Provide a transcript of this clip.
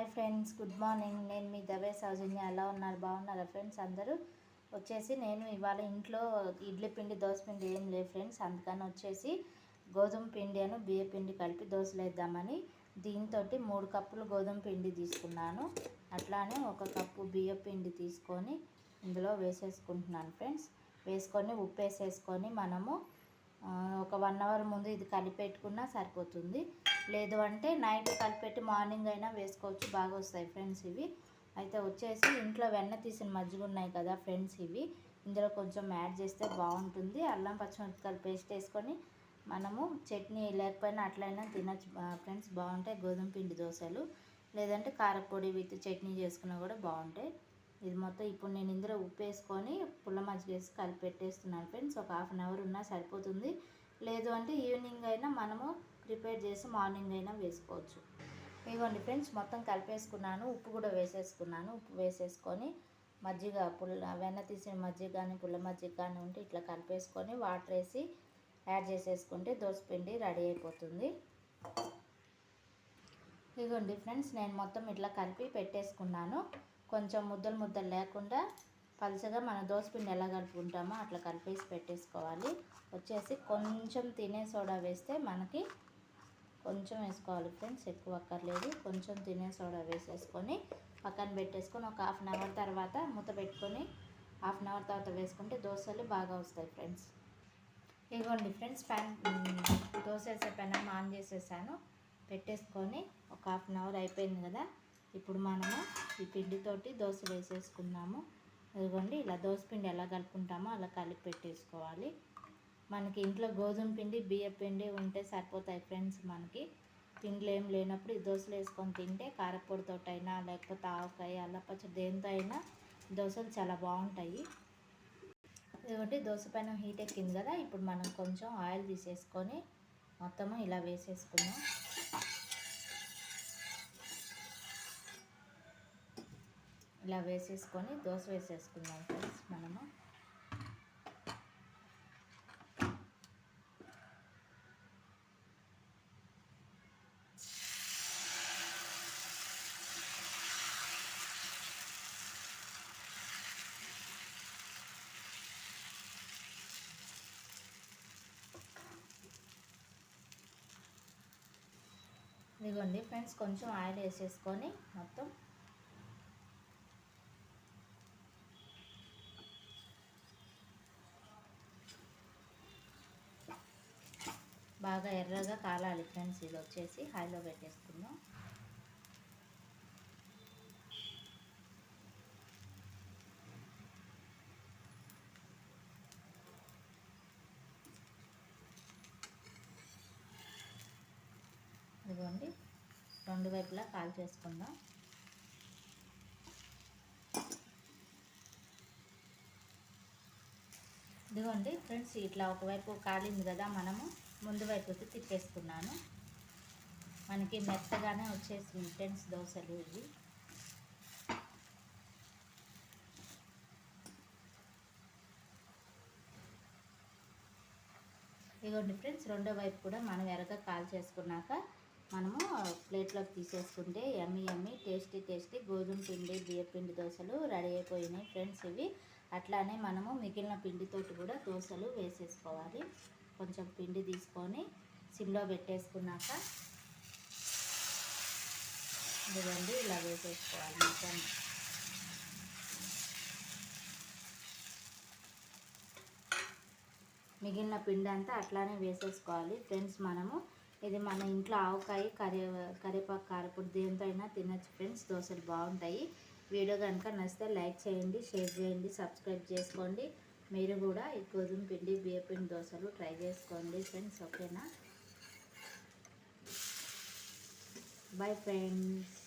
Hi friends good morning. నేను మీ దవే సౌజన్య. ఎలా ఉన్నారు? బాగున్నారా ఫ్రెండ్స్ అందరూ? వచ్చేసి నేను ఇవాళ ఇంట్లో ఇడ్లీ పిండి దోశ పిండి ఏం లేదు ఫ్రెండ్స్. అందుకని వచ్చేసి గోధుమ పిండి అను బియ్య పిండి కలిపి దోశలు వేద్దామని దీంతో మూడు కప్పులు గోధుమ పిండి తీసుకున్నాను. అట్లానే ఒక కప్పు బియ్య పిండి తీసుకొని ఇందులో వేసేసుకుంటున్నాను ఫ్రెండ్స్. వేసుకొని ఉప్పు వేసేసుకొని మనము ఒక వన్ అవర్ ముందు ఇది కలిపెట్టుకున్నా సరిపోతుంది. లేదు అంటే నైట్ కలిపెట్టి మార్నింగ్ అయినా వేసుకోవచ్చు బాగా వస్తాయి ఫ్రెండ్స్ ఇవి. అయితే వచ్చేసి ఇంట్లో వెన్న తీసిన మజ్జిగ ఉన్నాయి కదా ఫ్రెండ్స్ ఇవి. ఇందులో కొంచెం యాడ్ చేస్తే బాగుంటుంది. అల్లం పచ్చిమిరపకాయలు పేస్ట్ వేసుకొని మనము చట్నీ లేకపోయినా అట్లయినా తినచ్చు. ఫ్రెండ్స్ బాగుంటాయి గోధుమ పిండి దోశలు. లేదంటే కారపొడి విత్ చట్నీ చేసుకున్నా కూడా బాగుంటాయి. ఇది మొత్తం ఇప్పుడు నేను ఇందులో ఉప్పు వేసుకొని పుల్ల మజ్జిగ వేసి కలిపి పెట్టేస్తున్నాను ఫ్రెండ్స్. ఒక హాఫ్ అన్ అవర్ ఉన్నా సరిపోతుంది. లేదు అంటే ఈవినింగ్ అయినా మనము ప్రిపేర్ చేసి మార్నింగ్ అయినా వేసుకోవచ్చు. ఇవ్వండి ఫ్రెండ్స్ మొత్తం కలిపేసుకున్నాను. ఉప్పు కూడా వేసేసుకున్నాను. ఉప్పు వేసేసుకొని మజ్జిగ పుల్ల వెన్న తీసిన మజ్జిగ కానీ పుల్ల మజ్జిగ కానీ ఉంటే ఇట్లా కలిపేసుకొని వాటర్ వేసి యాడ్ చేసేసుకుంటే పిండి రెడీ అయిపోతుంది. ఇదిగోండి ఫ్రెండ్స్ నేను మొత్తం ఇట్లా కలిపి పెట్టేసుకున్నాను. కొంచెం ముద్దలు ముద్దలు లేకుండా పలుచగా మన దోసపిండి ఎలా కలుపుకుంటామో అట్లా కలిపేసి పెట్టేసుకోవాలి. వచ్చేసి కొంచెం తినే సోడా వేస్తే మనకి కొంచెం వేసుకోవాలి ఫ్రెండ్స్ ఎక్కువ అక్కర్లేదు. కొంచెం తినే సోడా వేసేసుకొని పక్కన పెట్టేసుకొని ఒక హాఫ్ అన్ అవర్ తర్వాత మూత పెట్టుకొని హాఫ్ అన్ అవర్ తర్వాత వేసుకుంటే దోశలు బాగా వస్తాయి ఫ్రెండ్స్. ఇదిగోండి ఫ్రెండ్స్ ప్యాన్ దోశ వేసే పెనం ఆన్ చేసేసాను. పెట్టేసుకొని ఒక హాఫ్ అన్ అవర్ అయిపోయింది కదా. ఇప్పుడు మనము ఈ పిండితోటి దోశ వేసేసుకున్నాము ఇదిగోండి ఇలా దోశ పిండి ఎలా కలుపుకుంటామో అలా కలిపి పెట్టేసుకోవాలి. మనకి ఇంట్లో గోధుమ పిండి బియ్య పిండి ఉంటే సరిపోతాయి ఫ్రెండ్స్ మనకి. పిండిలు ఏం లేనప్పుడు ఈ దోశలు వేసుకొని తింటే కారపొడితో అయినా లేకపోతే ఆవకాయ అల్లపచ్చడి దేనితో అయినా దోశలు చాలా బాగుంటాయి. ఇదిగోండి దోశ పైన హీట్ ఎక్కింది కదా ఇప్పుడు మనం కొంచెం ఆయిల్ తీసేసుకొని మొత్తము ఇలా వేసేసుకున్నాం ఇలా వేసేసుకొని దోశ వేసేసుకుందాం ఫ్రెండ్స్ మనము. ఇదిగోండి ఫ్రెండ్స్ కొంచెం ఆయిల్ వేసేసుకొని మొత్తం బాగా ఎర్రగా కాలాలి ఫ్రెండ్స్ ఇది వచ్చేసి హైలో పెట్టేసుకుందాం. ఇదిగోండి రెండు వైపులా కాల్ చేసుకుందాం. ఇదిగోండి ఫ్రెండ్స్ ఇట్లా ఒకవైపు కాలింది కదా మనము. ముందు వైపుకి తిప్పేసుకున్నాను. మనకి మెత్తగానే వచ్చేసింది ఫ్రెండ్స్ దోశలు ఇవి. ఇదిగోండి ఫ్రెండ్స్ రెండో వైపు కూడా మనం ఎరగ కాల్ చేసుకున్నాక మనము ప్లేట్లోకి తీసేసుకుంటే ఎమ్మి ఎమ్మి టేస్టీ టేస్టీ గోధుమ పిండి బియ్య పిండి దోశలు రెడీ అయిపోయినాయి ఫ్రెండ్స్ ఇవి. అట్లానే మనము మిగిలిన పిండితోటి కూడా దోశలు వేసేసుకోవాలి. కొంచెం పిండి తీసుకొని సిమ్లో పెట్టేసుకున్నాక ఇదిగోండి ఇలా వేసేసుకోవాలి మొత్తం. మిగిలిన పిండి అంతా అట్లానే వేసేసుకోవాలి. ఫ్రెండ్స్ మనము ఇది మన ఇంట్లో ఆవకాయ కరే కరివేపాకు కారపొడి దేంతో అయినా తినచ్చు ఫ్రెండ్స్. దోశలు బాగుంటాయి. వీడియో కనుక నచ్చితే లైక్ చేయండి షేర్ చేయండి సబ్స్క్రైబ్ చేసుకోండి. మీరు కూడా ఈ గోధుమ పిండి బియ్యపిండి దోశలు ట్రై చేసుకోండి ఫ్రెండ్స్ ఓకేనా? Bye friends.